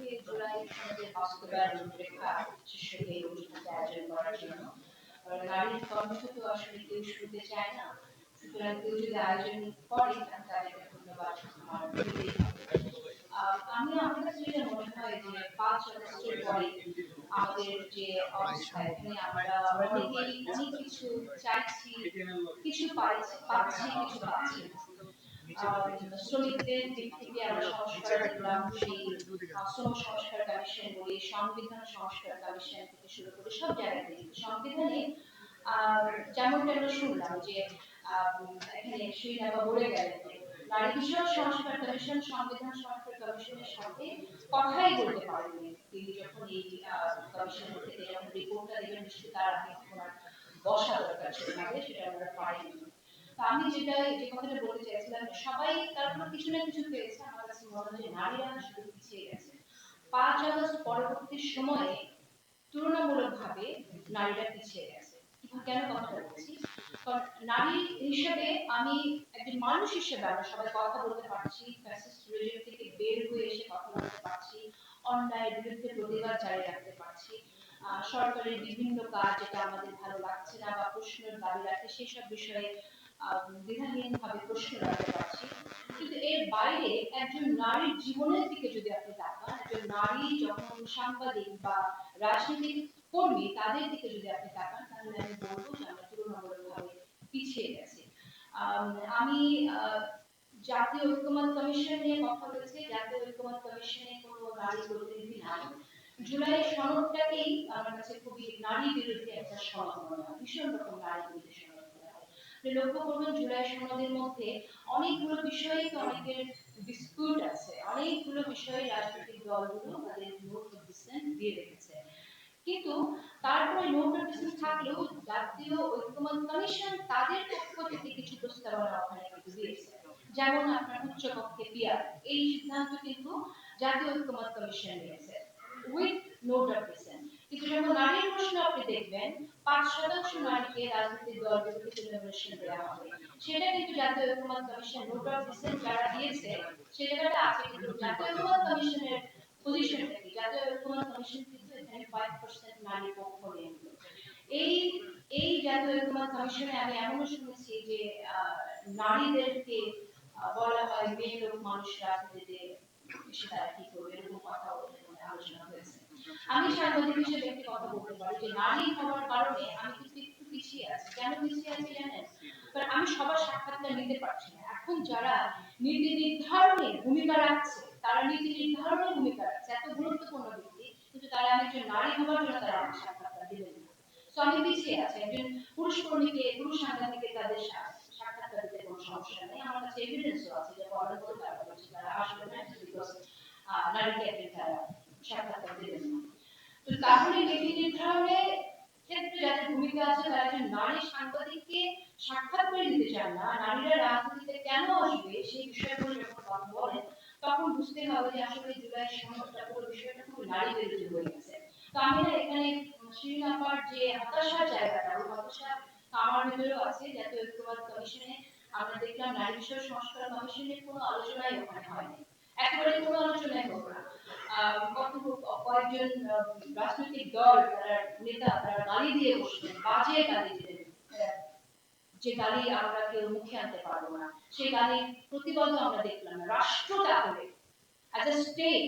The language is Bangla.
আজকে জুলাই সনদের বাস্তবায়ন রূপরেখা এই অনুষ্ঠানটি করার জন্য নারীর কর্মঠ তো আসলে কেউ শুনতে চায় না সুতরাং কেউ যদি আয়োজন করে তাদেরকে ধন্যবাদ আমি আমার কাছে যেটা মনে হয় যে পাঁচ আগস্টের পরে আমাদের যে অবস্থা, এখানে আমরা অনেকেই অনেক কিছু চাইছি, কিছু পাচ্ছি কিছু পাচ্ছি না। শ্রমিকদের দিক থেকে আমরা সংস্কার দেখলাম সেই শ্রম সংস্কার কমিশন বলি সংবিধান সংস্কার কমিশন থেকে শুরু করে, সব জায়গাতে সংবিধানে যেমনটা আমরা শুনলাম যে এখানে শ্রীনাবা বলে গেলেন নারী বিষয়ক সংস্কার কমিশন সংবিধান সংস্কার কমিশনের সাথে কথাই বলতে পারেননি। তিনি যখন এই কমিশন থেকে যখন রিপোর্টটা দেবেন নিশ্চয়ই তার আগে বসা দরকার ছিল, সেটা আমরা পাইনি। আমি যেটা, যে কথাটা বলতে চাইছিলাম, সবাই তারপর কিছু না কিছু পেয়েছে। আমার কাছে মনে হয় নারীরা শুধু পিছিয়ে গেছে। পাঁচ আগস্ট পরবর্তী সময়ে তুলনামূলকভাবে নারীরা পিছিয়ে গেছে। কেন বলছি? কারণ নারী হিসেবে আমি একজন মানুষ হিসেবে আমরা সবাই কথা বলতে পারছি থেকে বের হয়ে এসে কথা বলতে পারছি, অন্যায়ের বিরুদ্ধে প্রতিবাদ জারি রাখতে পারছি সরকারের বিভিন্ন কাজ যেটা আমাদের ভালো লাগছে না বা প্রশ্নের দাবি রাখে, সেসব বিষয়ে দ্বিধাহীন ভাবে প্রশ্ন রাখতে পারছি। কিন্তু এর বাইরে একজন নারীর জীবনের দিকে যদি আপনি তাকান, একজন নারী যখন সাংবাদিক বা রাজনৈতিক কর্মী, তাদের দিকে যদি আপনি তাকান, তাহলে আমি বলব যে আমরা তুলনামূলকভাবে পিছিয়ে গেছি। আমি জাতীয় ঐক্যমত কমিশন নিয়ে কথা বলেছি। জাতীয় ঐক্যমত কমিশনে কোনো নারী প্রতিনিধি নাই। জুলাই সনদটাকেই আমার কাছে খুবই নারী বিরোধী একটা সনদ মনে হয়। ভীষণ রকম নারী বিরোধী সনদ। লক্ষ্য করবেন জুলাই সনদের মধ্যে অনেকগুলো বিষয়ে অনেকের ডিসপিউট আছে। অনেকগুলো বিষয়ে রাজনৈতিক দলগুলো তাদের নোট অফ ডিসেন্ট দিয়ে রেখেছে। কিন্তু তারপরে নোট অফ ডিসেন্ট থাকলেও জাতীয় ঐক্যমত কমিশন তাদের পক্ষ থেকে কিছু প্রস্তাবনা কিন্তু দিয়েছে। যেমন আপনার উচ্চকক্ষে পিয়ার, এই সিদ্ধান্ত কিন্তু জাতীয় ঐক্যমত কমিশন নিয়েছে। উইথ নোট অফ ডিসেন্ট কিন্তু যখন নারীর প্রশ্ন আপনি দেখবেন, পাঁচ শতাংশ নারীকে রাজনৈতিক দলগুলোকে নমিনেশন দেওয়া হবে সেটা কিন্তু জাতীয় ঐক্যমত কমিশন নোট অফ ডিসেন্ট যারা দিয়েছে, সে জায়গাটা আছে কিন্তু জাতীয় ঐক্যমত কমিশনের পজিশনটা কি জাতীয় ঐক্যমত কমিশন কিন্তু এখানে ফাইভ পার্সেন্ট নারী পক্ষ নিয়ে। এই এই জাতীয় ঐক্যমত কমিশনে আমি এমনও শুনেছি যে নারীদেরকে বলা হয় মেয়ে লোক মানুষ রাজনীতিতে তারা কি করবে, এরকম কথা ওখানে আলোচনা হয়েছে আমি সাংবাদিক হিসেবে একটি কথা বলতে পারি যে নারী হওয়ার কারণে আমি কিন্তু একটু পিছিয়ে আছি। কেন পিছিয়ে আছি জানেন? কারণ আমি সবার সাক্ষাৎকার নিতে পারছি না। এখন যারা নীতি নির্ধারণে ভূমিকা রাখছে, তারা নীতি নির্ধারণে ভূমিকা রাখছে। এত গুরুত্বপূর্ণ ব্যক্তি, কিন্তু তারা আমি একজন নারী হওয়ার জন্য তারা আমার সাক্ষাৎকার দিলেন না। তো আমি পিছিয়ে আছি। একজন পুরুষ কর্মীকে, পুরুষ সাংবাদিককে তাদের সাক্ষাৎকার দিতে কোনো সমস্যা নেই। আমার কাছে এভিডেন্সও আছে যে তারা না নারীকে একদিন তারা সাক্ষাৎকার দিলেন না। তো তাহলে নীতি নির্ধারণে ক্ষেত্রে যাদের ভূমিকা আছে, তারা একজন নারী সাংবাদিককে সাক্ষাৎ করে নিতে চান না। নারীরা রাজনীতিতে কেন আসবে সেই বিষয়গুলো যখন কথা বলেন, তখন বুঝতে হবে যে আসলে জুলাই সনদটা পুরো বিষয়টা খুব নারী বিরোধী হয়ে গেছে। তো আমি না এখানে শ্রীনাপার যে হতাশার জায়গাটা, ওই হতাশা আমার ভেতরেও আছে। জাতীয় ঐক্যবাদ কমিশনে আমরা দেখলাম নারী বিষয় সংস্কার কমিশনের কোনো আলোচনাই ওখানে হয়নি। একেবারে কোনো আলোচনাই হোক না। কত কয়েকজন রাজনৈতিক দল নেতা তারা গালি দিয়ে বসলেন বাজে গালি দিলেন যে গালি আমরা কেউ মুখে আনতে পারব না। সেই গালি প্রতিবাদও আমরা দেখলাম না। রাষ্ট্র তাহলে অ্যাজ এ স্টেট